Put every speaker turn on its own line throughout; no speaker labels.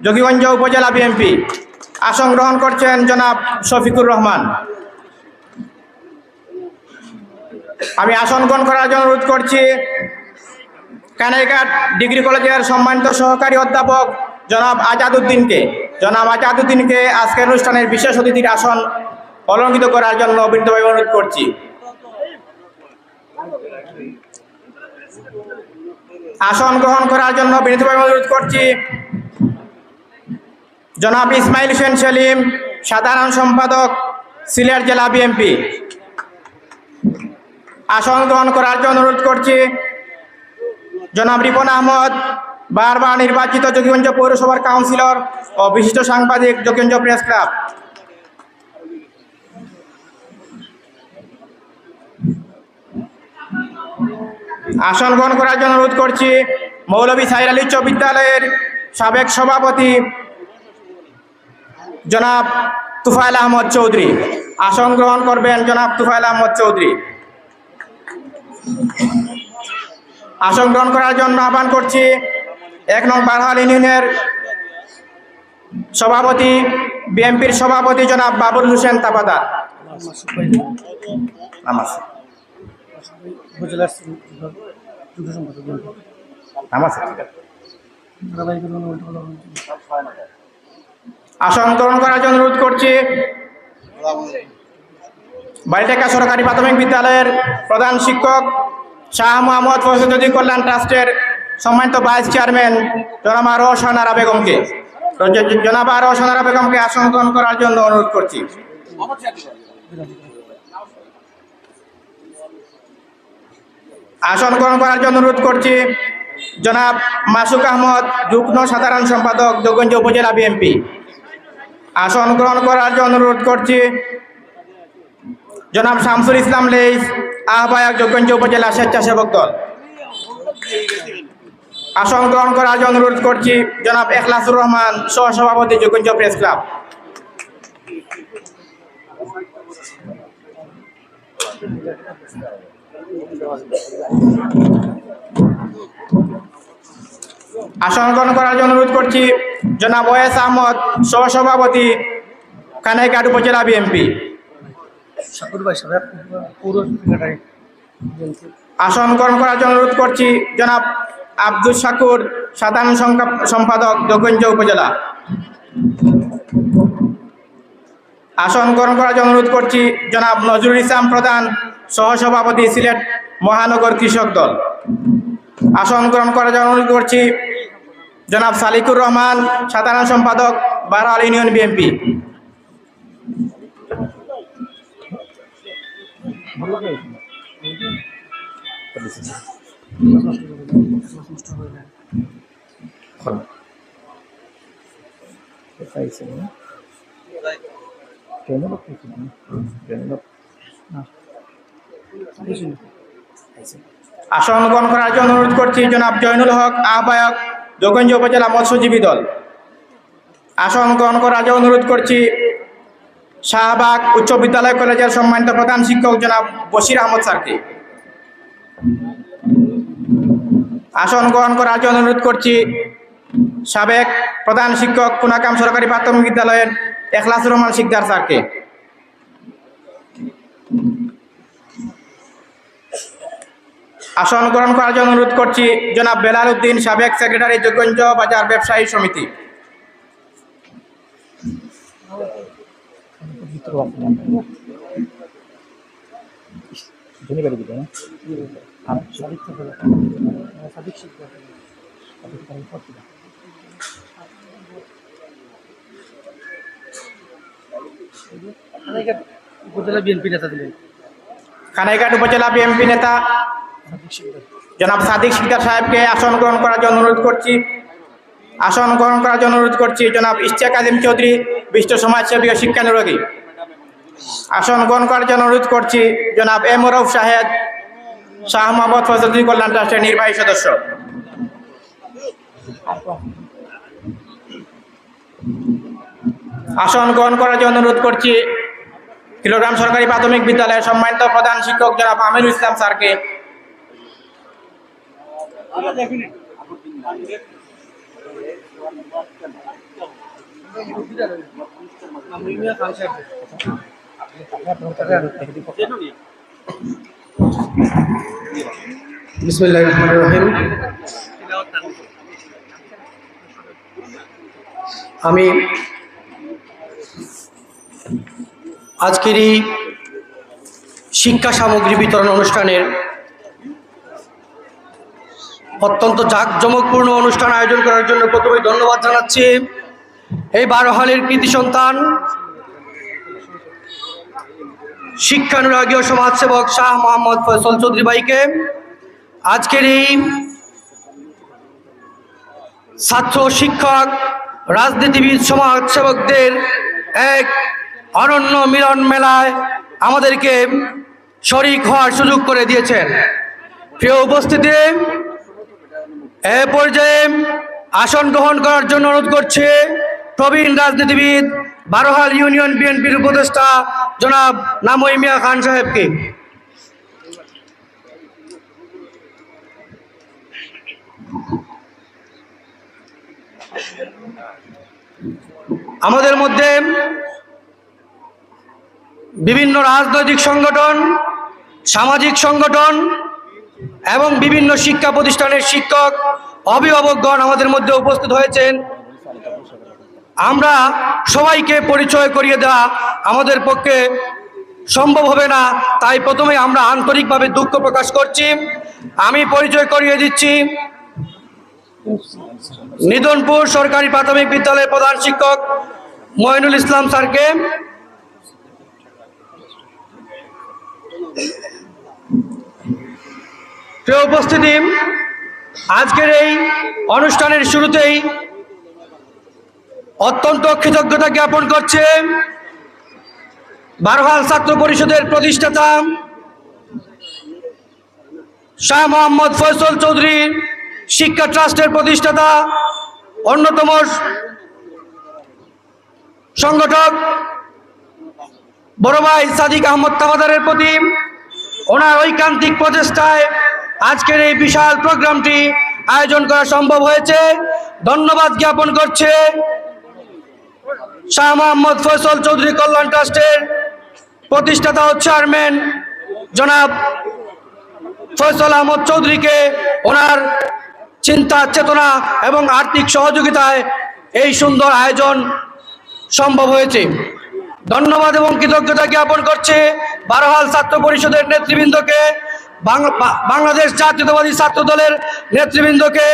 যোগীগঞ্জ উপজেলা বিএনপি আসন গ্রহণ করছেন জনাব শফিকুর রহমান। আমি আসন গ্রহণ করার জন্য অনুরোধ করছি কানাইঘাট ডিগ্রি কলেজের সম্মানিত সহকারী অধ্যাপক জনাব আজাদুদ্দিনকে জনাব আজাদুদ্দিনকে আজকের অনুষ্ঠানের বিশেষ অতিথির আসন অলঙ্কিত করার জন্য বিনীতভাবে অনুরোধ করছি। আসন গ্রহণ করার জন্য বিনীতভাবে অনুরোধ করছি জনাব ইসমাইল হোসেন সেলিম, সাধারণ সম্পাদক, সিলেট জেলা বিএনপি আসন গ্রহণ করার জন্য অনুরোধ করছি। জনাব রিপন আহমদ, বারবার নির্বাচিত যোগীগঞ্জ পৌরসভার কাউন্সিলর ও বিশিষ্ট সাংবাদিক যোগীগঞ্জ প্রেস ক্লাব। আসন গ্রহণ করার জন্য অনুরোধ করছি। মৌলভী সাইর আলী উচ্চ বিদ্যালয়ের সাবেক সভাপতি জনাব তুফাইল আহমদ চৌধুরী। আসন গ্রহণ করবেন জনাব তুফাইল আহমদ চৌধুরী। আসন গ্রহণ করার জন্য আহ্বান করছি এক নং বারহাল ইউনিয়নের সভাপতি, বিএনপির সভাপতি জনাব বাবুল হোসেন তাপাদার
উপজেলার যুদ্ধ সম্পাদক
নামাজ
ধারাবাহিক উন্নয়ন হলো
আসন গ্রহণ করার জন্য অনুরোধ করছি। বাড়িটাকা সরকারি প্রাথমিক বিদ্যালয়ের প্রধান শিক্ষক শাহ মোহাম্মদ ফসলুদ্দিন কল্যাণ ট্রাস্টের সম্মানিত ভাইস চেয়ারম্যান জনাবা রোশনারা বেগমকে। জনাবা রোশনারা বেগমকে আসন গ্রহণ করার জন্য অনুরোধ করছি। আসন গ্রহণ করার জন্য অনুরোধ করছি জনাব মাসুক আহমদ, যুগ্ম সাধারণ সম্পাদক যোগঞ্জ উপজেলা বিএনপি। আসন গ্রহণ করার জন্য অনুরোধ করছি। জনাব শামসুল ইসলাম লেইস, আহ্বায়ক যোগঞ্জ উপজেলা স্বেচ্ছাসেবক দল। আসন গ্রহণ করার জন্য অনুরোধ করছি জনাব এখলাসুর রহমান, সহসভাপতি যোগঞ্জ প্রেস ক্লাব। আসন গ্রহণ করার জন্য অনুরোধ করছি। জনাব ওয়েস আহমদ সহসভাপতি কানাইকাট উপজেলা
সেক্রেটারি
আসন গ্রহণ করার জন্য অনুরোধ করছি জনাব আব্দুল শাকুর সাধারণ সম্পাদক যোগঞ্জ উপজেলা। আসন গ্রহণ করার জন্য অনুরোধ করছি জনাব নজরুল ইসলাম প্রধান সহসভাপতি সিলেট মহানগর কৃষক দল। আসন গ্রহণ করার জন্য অনুরোধ করছি জনাব সালিকুর রহমান, সাধারণ সম্পাদক বারহাল ইউনিয়ন বিএনপি। আসন গ্রহণ করার জন্য অনুরোধ করছি জনাব জয়নুল হক, আহ্বায়ক যোগঞ্জ উপজেলা মৎস্যজীবী দল। আসন গ্রহণ করার জন্য অনুরোধ করছি, শাহবাগ উচ্চ বিদ্যালয় কলেজের সম্মানিত প্রধান শিক্ষক জনাব বশির আহমদ স্যারকে। আসন গ্রহণ করার জন্য অনুরোধ করছি, সাবেক প্রধান শিক্ষক কুনাকাম সরকারি প্রাথমিক বিদ্যালয়ের এখলাসুর রহমান শিকদার স্যারকে। আসন গ্রহণ করার জন্য অনুরোধ করছি জনাব বেলাল উদ্দিন সাবেক সেক্রেটারি যোগঞ্জ বাজার ব্যবসায়ী সমিতি।
শিক্ষক উপজেলা বিএনপি নেতা
জনাব সাদিক শিকদার সাহেবকে আসন গ্রহণ করার জন্য অনুরোধ করছি। আসন গ্রহণ করার জন্য অনুরোধ করছি জনাব ইশতিয়াক আলিম চৌধুরী, বিশিষ্ট সমাজসেবী ও শিক্ষানুরাগী। আসন গ্রহণ করার জন্য অনুরোধ করছি জনাব এম রৌফ সাহেদ শাহ মোহাম্মদ ফজলুদ্দিন কল্যাণ ট্রাস্টের নির্বাহী সদস্য। আসন গ্রহণ করার জন্য অনুরোধ করছি। কিলোগ্রাম সরকারি প্রাথমিক বিদ্যালয়ের সম্মানিত প্রধান শিক্ষক জনাব আমিরুল ইসলাম স্যারকে
আমি আজকের এই শিক্ষা সামগ্রী বিতরণ অনুষ্ঠানের অত্যন্ত জাঁকজমকপূর্ণ অনুষ্ঠান আয়োজন করার জন্য প্রথমে ধন্যবাদ জানাচ্ছি। এই বারো হালের কৃতি সন্তান, শিক্ষানুরাগীয় সমাজসেবক শাহ মোহাম্মদ ফয়সল চৌধুরী ভাইকে, আজকের এই ছাত্র শিক্ষক, রাজনীতিবিদ, সমাজসেবকদের এক অনন্য মিলন মেলায় আমাদেরকে শরিক হওয়ার সুযোগ করে দিয়েছেন। প্রিয় উপস্থিতি এ পর্যায়ে আসন গ্রহণ করার জন্য অনুরোধ করছে প্রবীণ রাজনীতিবিদ বারোহাল ইউনিয়ন বিএনপির উপদেষ্টা জনাব নামই মিয়া খান সাহেবকে। আমাদের মধ্যে বিভিন্ন রাজনৈতিক সংগঠন, সামাজিক সংগঠন এবং বিভিন্ন শিক্ষা প্রতিষ্ঠানের শিক্ষক, অভিভাবকগণ আমাদের মধ্যে উপস্থিত হয়েছেন। আমরা সবাইকে পরিচয় করিয়ে দেওয়া আমাদের পক্ষে সম্ভব হবে না। তাই প্রথমে আমরা আন্তরিকভাবে দুঃখ প্রকাশ করছি। আমি পরিচয় করিয়ে দিচ্ছি। নিদনপুর সরকারি প্রাথমিক বিদ্যালয়ের প্রধান শিক্ষক মঈনুল ইসলাম স্যারকে। প্রিয় উপস্থিতি, আজকের এই অনুষ্ঠানের শুরুতেই অত্যন্ত কৃতজ্ঞতা জ্ঞাপন করছে বারহাল ছাত্র পরিষদের প্রতিষ্ঠাতা শাহ মোহাম্মদ ফয়সল চৌধুরী, শিক্ষা ট্রাস্টের প্রতিষ্ঠাতা, অন্যতম সংগঠক বড় ভাই সাদিক আহমদ তামাদারের প্রতি ওনার ঐকান্তিক প্রচেষ্টায় আজকের এই বিশাল প্রোগ্রামটি আয়োজন করা সম্ভব হয়েছে। ধন্যবাদ জ্ঞাপন করছে শাহ মোহাম্মদ ফয়সল চৌধুরী কল্যাণ ট্রাস্টের প্রতিষ্ঠাতা ও চেয়ারম্যান জনাব ফয়সল আহমদ চৌধুরীকে ওনার চিন্তা, চেতনা এবং আর্থিক সহযোগিতায় এই সুন্দর আয়োজন সম্ভব হয়েছে। ধন্যবাদ এবং কৃতজ্ঞতা জ্ঞাপন করছে বারোহাল ছাত্র পরিষদের নেতৃবৃন্দকে। বাংলাদেশ জাতীয়তাবাদী ছাত্র দলের নেতৃবৃন্দকে,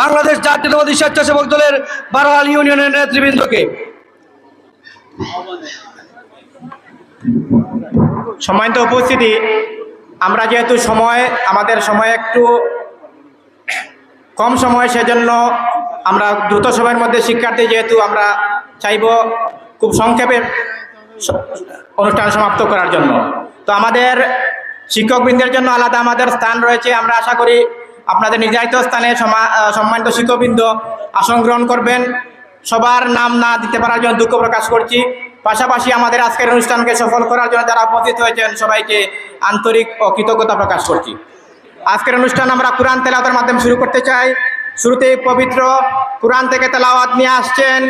বাংলাদেশ জাতীয়তাবাদী স্বেচ্ছাসেবক দলের বারোহাল ইউনিয়নের নেতৃবৃন্দকে।
সম্মানিত উপস্থিতি, আমরা যেহেতু সময়, আমাদের সময় একটু কম সময়, সেজন্য আমরা দ্রুত সময়ের মধ্যে শিক্ষার্থী যেহেতু আমরা চাইব খুব সংক্ষেপে অনুষ্ঠান সমাপ্ত করার জন্য। তো আমাদের শিক্ষকবৃন্দের জন্য আলাদা আমাদের স্থান রয়েছে। আমরা আশা করি আপনাদের নির্ধারিত স্থানে সম্মানিত শিক্ষকবৃন্দ আসন গ্রহণ করবেন। সবার নাম না দিতে পারার জন্য দুঃখ প্রকাশ করছি। পাশাপাশি আমাদের আজকের অনুষ্ঠানকে সফল করার জন্য যারা উপস্থিত হয়েছেন, সবাইকে আন্তরিক ও কৃতজ্ঞতা প্রকাশ করছি। আজকের অনুষ্ঠান আমরা কোরআন তেলাওয়াতের মাধ্যমে শুরু করতে চাই। শুরুতেই পবিত্র কোরআন থেকে তেলাওয়াত নিয়ে আসছেন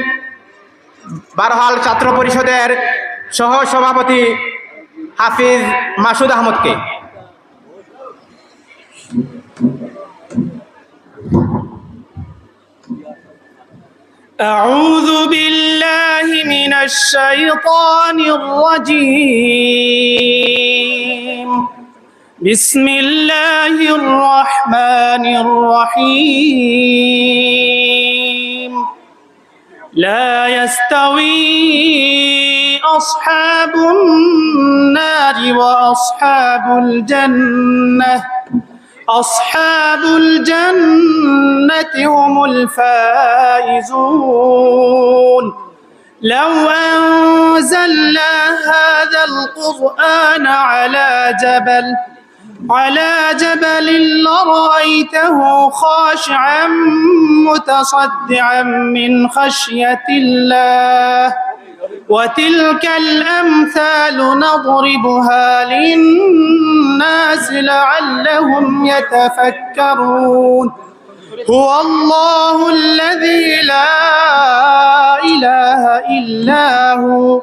বারহাল ছাত্র পরিষদের সহ সভাপতি হাফিজ মাসুদ আহমদকে
أعوذ بالله من الشيطان الرجيم بسم الله الرحمن الرحيم لا يستوي أصحاب النار وأصحاب الجنة. أصحاب الجنة هم الفائزون. لو أنزلنا هذا القرآن على جبل على جبل لرأيته خاشعا متصدعا من خشية الله. وتلك الأمثال نضربها للناس لعلهم يتفكرون. هو الله الذي لا إله إلا هو.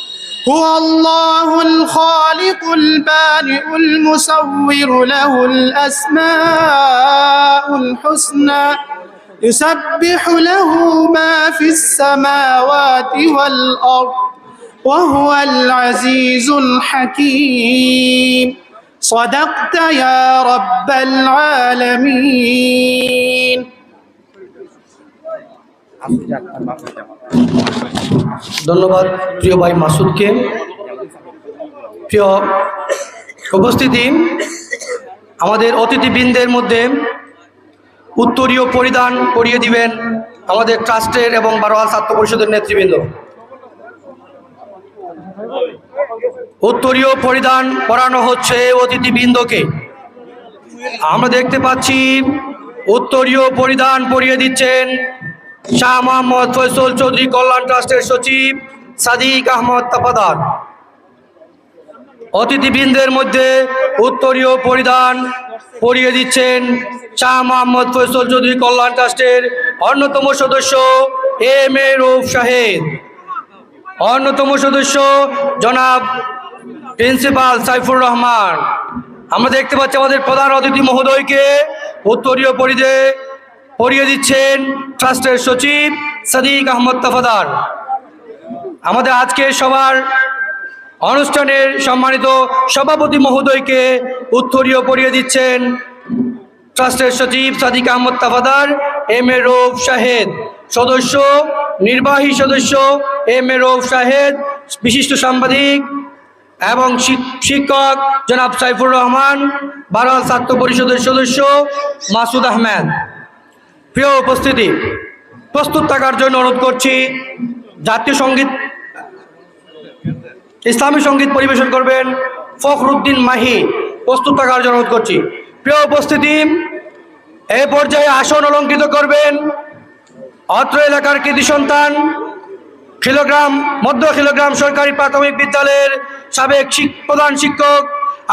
هو الله الخالق البارئ المصور له الأسماء الحسنى يسبح له ما في السماوات والأرض وهو العزيز الحكيم. صدقت يا رب العالمين.
ধন্যবাদ প্রিয় ভাই মাসুদকে। প্রিয় উপস্থিতি, আমাদের অতিথিবৃন্দের মধ্যে উত্তরীয় পরিধান করিয়ে দিবেন আমাদের ট্রাস্টের এবং বারোয়াল ছাত্র পরিষদের নেতৃবৃন্দ। উত্তরীয় পরিধান করানো হচ্ছে অতিথিবৃন্দকে। আমরা দেখতে পাচ্ছি উত্তরীয় পরিধান পরিয়ে দিচ্ছেন শাহ মোহাম্মদ ফয়সল চৌধুরী কল্যাণ ট্রাস্টের সচিব সাদিক আহমদ তাপাদার অতিথিবৃন্দের মধ্যে উত্তরীয় পরিধান পরিয়ে দিচ্ছেন শাহ মোহাম্মদ ফয়সল চৌধুরী কল্যাণ ট্রাস্টের অন্যতম সদস্য এম এ রৌফ শাহেদ। অন্যতম সদস্য জনাব প্রিন্সিপাল সাইফুর রহমান। আমরা দেখতে পাচ্ছি আমাদের প্রধান অতিথি মহোদয়কে উত্তরীয় পরিধে পরিয়ে দিচ্ছেন ট্রাস্টের সচিব সাদিক আহমদ তাফাদার। আমাদের আজকে সবার অনুষ্ঠানের সম্মানিত সভাপতি মহোদয়কে উত্তরীয় পরিয়ে দিচ্ছেন ট্রাস্টের সচিব সাদিক আহমদ তাফাদার এম এ রৌফ শাহেদ সদস্য, নির্বাহী সদস্য এম এ রৌফ শাহেদ বিশিষ্ট সাংবাদিক এবং শিক- শিক্ষক জনাব সাইফুর রহমান, বারাল ছাত্র পরিষদের সদস্য মাসুদ আহমেদ। প্রিয় উপস্থিতি, প্রস্তুত থাকার জন্য অনুরোধ করছি, জাতীয় সংগীত, ইসলামী সংগীত পরিবেশন করবেন ফখরুদ্দিন মাহি। প্রস্তুত থাকার জন্য অনুরোধ করছি। প্রিয় উপস্থিতি এই পর্যায়ে আসন অলঙ্কৃত করবেন অত্র এলাকার কৃতি সন্তান, খিলোগ্রাম, মধ্য খিলোগ্রাম সরকারি প্রাথমিক বিদ্যালয়ের সাবেক প্রধান শিক্ষক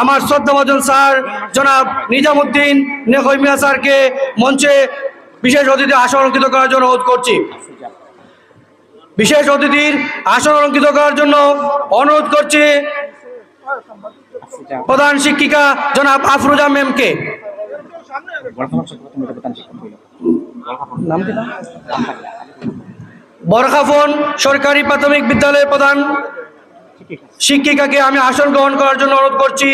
আমার শ্রদ্ধাভাজন স্যার, জনাব নিজামুদ্দিন নেহমিয়া স্যারকে মঞ্চে বিশেষ অতিথি আসন অলঙ্কৃত করার জন্য অনুরোধ করছি। বিশেষ অতিথির আসন অলঙ্কৃত করার জন্য অনুরোধ করছি প্রধান শিক্ষিকা জনাব আফরোজা ম্যামকে। বরখাফন সরকারি প্রাথমিক বিদ্যালয়ের প্রধান শিক্ষিকাকে আমি আসন গ্রহণ করার জন্য অনুরোধ করছি।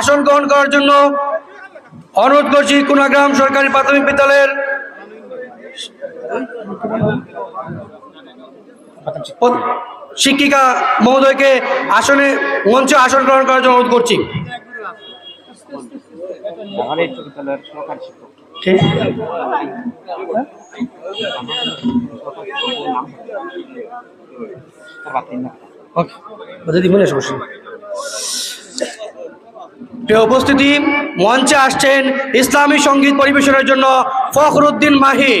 আসন গ্রহণ করার জন্য অনুরোধ করছি, কুনাগ্রাম সরকারি প্রাথমিক বিদ্যালয়ের শিক্ষিকা মহোদয়কে আসনে মঞ্চে আসন গ্রহণ করার জন্য অনুরোধ করছি। ওকে দিব না সমস্যা। প্রিয় উপস্থিতি মঞ্চে আসছেন ইসলামী সংগীত পরিবেশনের জন্য ফখরুদ্দিন মাহি।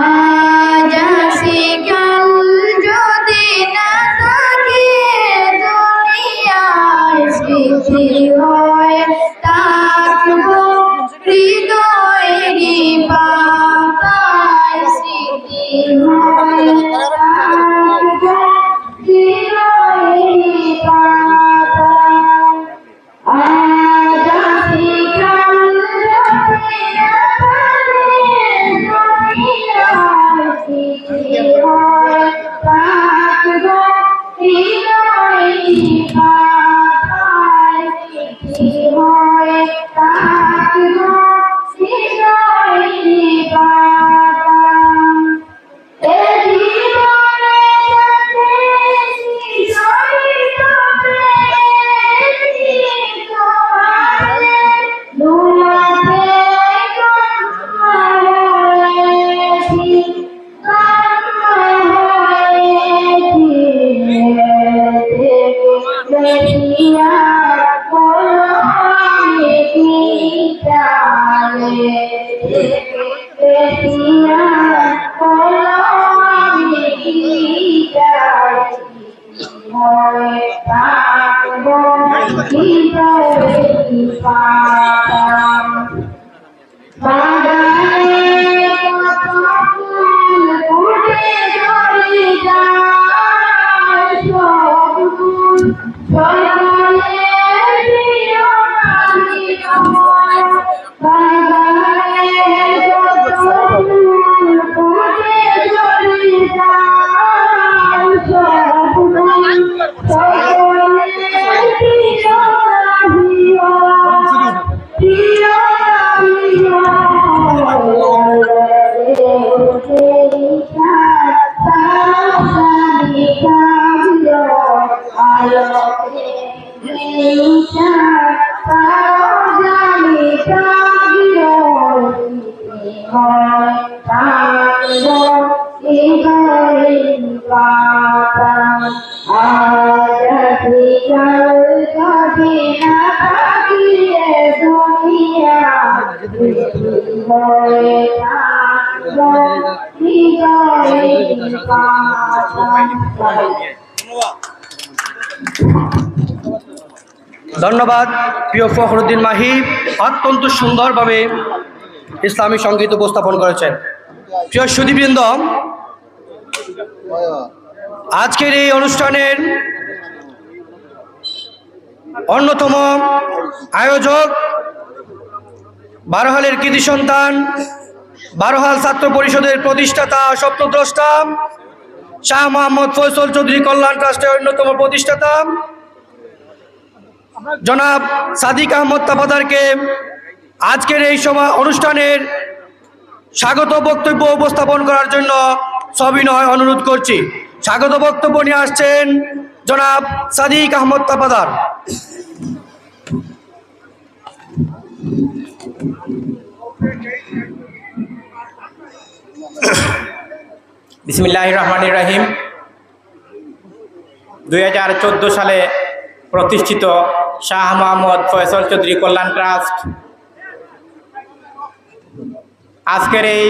আজ
ধন্যবাদ প্রিয় ফখরুদ্দিন মাহি। অত্যন্ত সুন্দরভাবে ইসলামী সংগীত উপস্থাপন করেছেন। প্রিয় সুদীবৃন্দ আজকের এই অনুষ্ঠানের অন্যতম আয়োজক বারোহালের কৃতি সন্তান, বারোহাল ছাত্র পরিষদের প্রতিষ্ঠাতা, স্বপ্নদ্রষ্টা, শাহ মোহাম্মদ ফয়সল চৌধুরী কল্যাণ ট্রাস্টের অন্যতম প্রতিষ্ঠাতা, জনাব সাদিক আহমদ তাফাদারকে আজকের এই সভা অনুষ্ঠানের স্বাগত বক্তব্য উপস্থাপন করার জন্য সবিনয় অনুরোধ করছি। স্বাগত বক্তব্য নিয়ে আসছেন জনাব সাদিক আহমদ তাফাদার
বিসমিল্লাহ রহমান রাহিম। দুই হাজার চোদ্দ সালে প্রতিষ্ঠিত শাহ মোহাম্মদ ফয়সল চৌধুরী কল্যাণ ট্রাস্ট। আজকের এই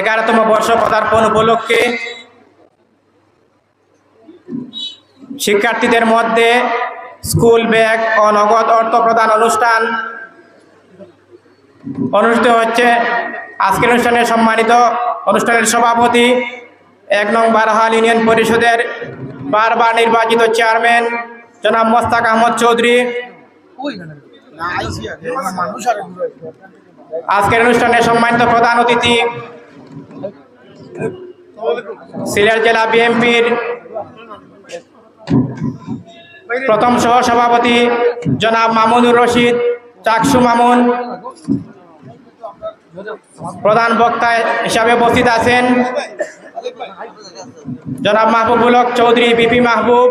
এগারোতম বর্ষ পদার্পণ উপলক্ষে শিক্ষার্থীদের মধ্যে স্কুল ব্যাগ ও নগদ অর্থ প্রদান অনুষ্ঠান অনুষ্ঠিত হচ্ছে। আজকের অনুষ্ঠানে সম্মানিত অনুষ্ঠানের সভাপতি এক নং বারহাল ইউনিয়ন পরিষদের বারবার নির্বাচিত চেয়ারম্যান জনাব মোস্তাক আহমদ চৌধুরী। আজকের অনুষ্ঠানে সম্মানিত প্রধান অতিথি সিলেট জেলা বিএনপির প্রথম সহ সভাপতি জনাব মামুনুর রশিদ, চাকসু মামুন। প্রধান বক্তা হিসাবে উপস্থিত আছেন জনাব মাহবুবুল হক চৌধুরী, বিপি মাহবুব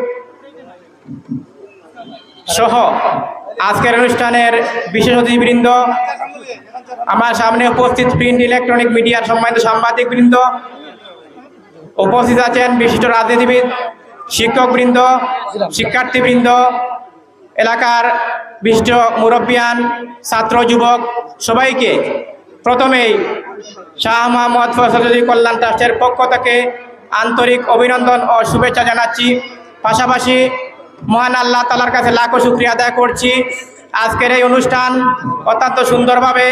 সহ আজকের অনুষ্ঠানের বিশেষ অতিথিবৃন্দ, আমার সামনে উপস্থিত প্রিন্ট ইলেকট্রনিক মিডিয়ার সম্মানিত সাংবাদিকবৃন্দ। উপস্থিত আছেন বিশিষ্ট রাজনীতিবিদ শিক্ষকবৃন্দ, শিক্ষার্থীবৃন্দ, এলাকার বিশিষ্ট মুরব্বিয়ান, ছাত্র, যুবক, সবাইকে প্রথমেই শাহ মোহাম্মদ ফসল কল্যাণ ট্রাস্টের পক্ষ থেকে আন্তরিক অভিনন্দন ও শুভেচ্ছা জানাচ্ছি। পাশাপাশি মহান আল্লাহ তালার কাছে লাখো শুক্রিয়া আদায় করছি। আজকের এই অনুষ্ঠান অত্যন্ত সুন্দরভাবে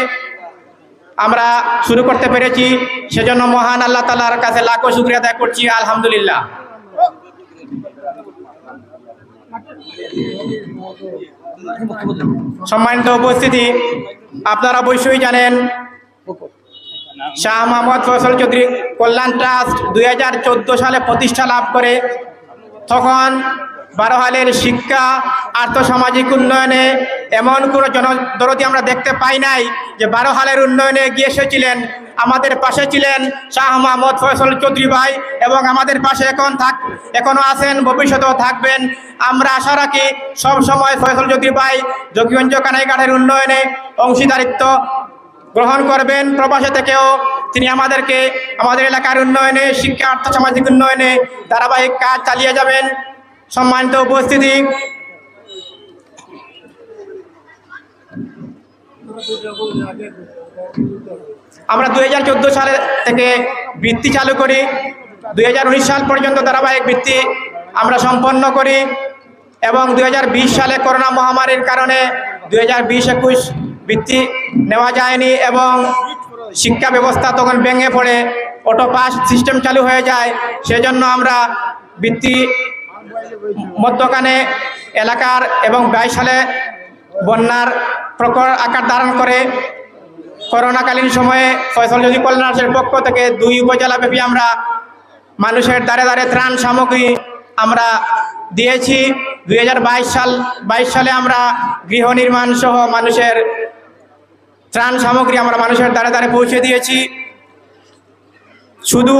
আমরা শুরু করতে পেরেছি। সেজন্য মহান আল্লাহ তালার কাছে লাখো শুক্রিয়া আদায় করছি। আলহামদুলিল্লাহ। সম্মানিত উপস্থিতি, আপনারা অবশ্যই জানেন, শাহ মোহাম্মদ ফসল চৌধুরী কল্যাণ ট্রাস্ট দুই হাজার চোদ্দ সালে প্রতিষ্ঠা লাভ করে। তখন বারোহালের শিক্ষা, আর্থসামাজিক উন্নয়নে এমন কোনো জনদরদি আমরা দেখতে পাই নাই যে বারোহালের উন্নয়নে গিয়ে এসেছিলেন আমাদের পাশে ছিলেন শাহ মোহাম্মদ ফয়সল চৌধুরী ভাই এবং আমাদের পাশে এখন থাক এখনও আছেন, ভবিষ্যতেও থাকবেন। আমরা আশা রাখি সবসময় ফয়সল চৌধুরী ভাই যোগীগঞ্জ কানাইঘাটের উন্নয়নে অংশীদারিত্ব গ্রহণ করবেন। প্রবাসে থেকেও তিনি আমাদেরকে, আমাদের এলাকার উন্নয়নে, শিক্ষা, আর্থসামাজিক উন্নয়নে ধারাবাহিক কাজ চালিয়ে যাবেন। সম্মানিত উপস্থিতি। আমরা দুই সালে থেকে বৃত্তি চালু করি। দু হাজার উনিশ সাল পর্যন্ত ধারাবাহিক বৃত্তি আমরা সম্পন্ন করি এবং দু হাজার বিশ সালে করোনা মহামারীর কারণে দুই হাজার বিশ একুশ বৃত্তি নেওয়া যায়নি এবং শিক্ষা ব্যবস্থা তখন ভেঙে পড়ে অটো পাস সিস্টেম চালু হয়ে যায়। সেজন্য আমরা বৃত্তি মধ্যখানে এলাকার এবং বাইশ সালে বন্যার প্রকর আকার ধারণ করে করোনাকালীন সময়ে ফয়সল যদি কল্যাণের পক্ষ থেকে দুই উপজেলাব্যাপী আমরা মানুষের দ্বারে দ্বারে ত্রাণ সামগ্রী আমরা দিয়েছি। দুই হাজার বাইশ সাল, বাইশ সালে আমরা গৃহ নির্মাণ সহ মানুষের ত্রাণ সামগ্রী আমরা মানুষের দ্বারে দ্বারে পৌঁছে দিয়েছি। শুধু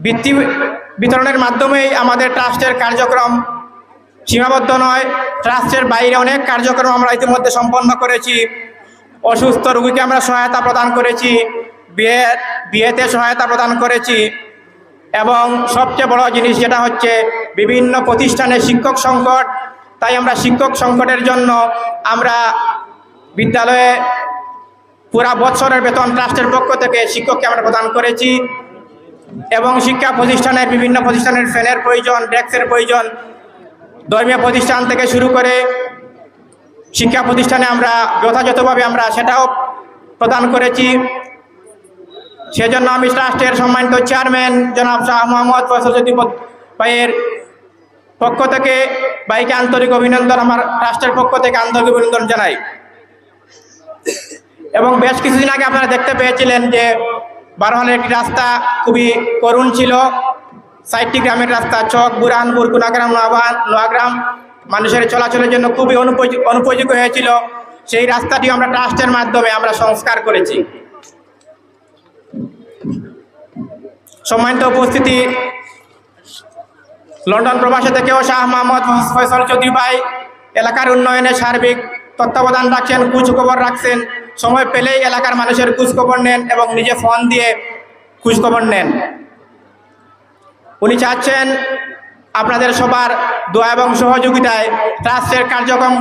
বৃত্তি বিতরণের মাধ্যমেই আমাদের ট্রাস্টের কার্যক্রম সীমাবদ্ধ নয়। ট্রাস্টের বাইরে অনেক কার্যক্রম আমরা ইতিমধ্যে সম্পন্ন করেছি। অসুস্থ রোগীকে আমরা সহায়তা প্রদান করেছি, বিয়ে, বিয়েতে সহায়তা প্রদান করেছি এবং সবচেয়ে বড় জিনিস যেটা হচ্ছে বিভিন্ন প্রতিষ্ঠানে শিক্ষক সংকট। তাই আমরা শিক্ষক সংকটের জন্য আমরা বিদ্যালয়ে পুরা বৎসরের বেতন ট্রাস্টের পক্ষ থেকে শিক্ষককে আমরা প্রদান করেছি। এবং শিক্ষা প্রতিষ্ঠানের বিভিন্ন প্রতিষ্ঠানের ফ্যানের প্রয়োজন, ডেস্কের প্রয়োজন, ধর্মীয় প্রতিষ্ঠান থেকে শুরু করে শিক্ষা প্রতিষ্ঠানে আমরা যথাযথভাবে আমরা সেটাও প্রদান করেছি। সেজন্য আমি ট্রাস্টের সম্মানিত চেয়ারম্যান জনাব শাহ মোহাম্মদ ফসলজ্যোতি ভাইয়ের পক্ষ থেকে ভাইকে আন্তরিক অভিনন্দন, আমার ট্রাস্টের পক্ষ থেকে আন্তরিক অভিনন্দন জানাই। এবং বেশ কিছুদিন আগে আপনারা দেখতে পেয়েছিলেন যে বারোহানের একটি রাস্তা খুবই করুণ ছিল। সাইটটি গ্রামের রাস্তা, চক বুরহানপুর কুনাগ্রাম নোয়াবান নোয়াগ্রাম। মানুষের চলাচলের জন্য খুবই অনুপযোগী হয়েছিল। সেই রাস্তাটি আমরা ট্রাস্টের মাধ্যমে আমরা সংস্কার করেছি। সম্মানিত উপস্থিতি, লন্ডন প্রবাসে থেকেও শাহ মোহাম্মদ ফয়সল চৌধুরী ভাই, এলাকার উন্নয়নে সার্বিক তত্ত্বাবধান রাখছেন, খোঁজখবর রাখছেন, সময় পেলেই এলাকার মানুষের খোঁজখবর নেন এবং নিজে ফোন দিয়ে খোঁজখবর নেন। উনি চাচ্ছেন আপনাদের সবার দোয়া এবং সহযোগিতায় ট্রাস্টের কার্যক্রম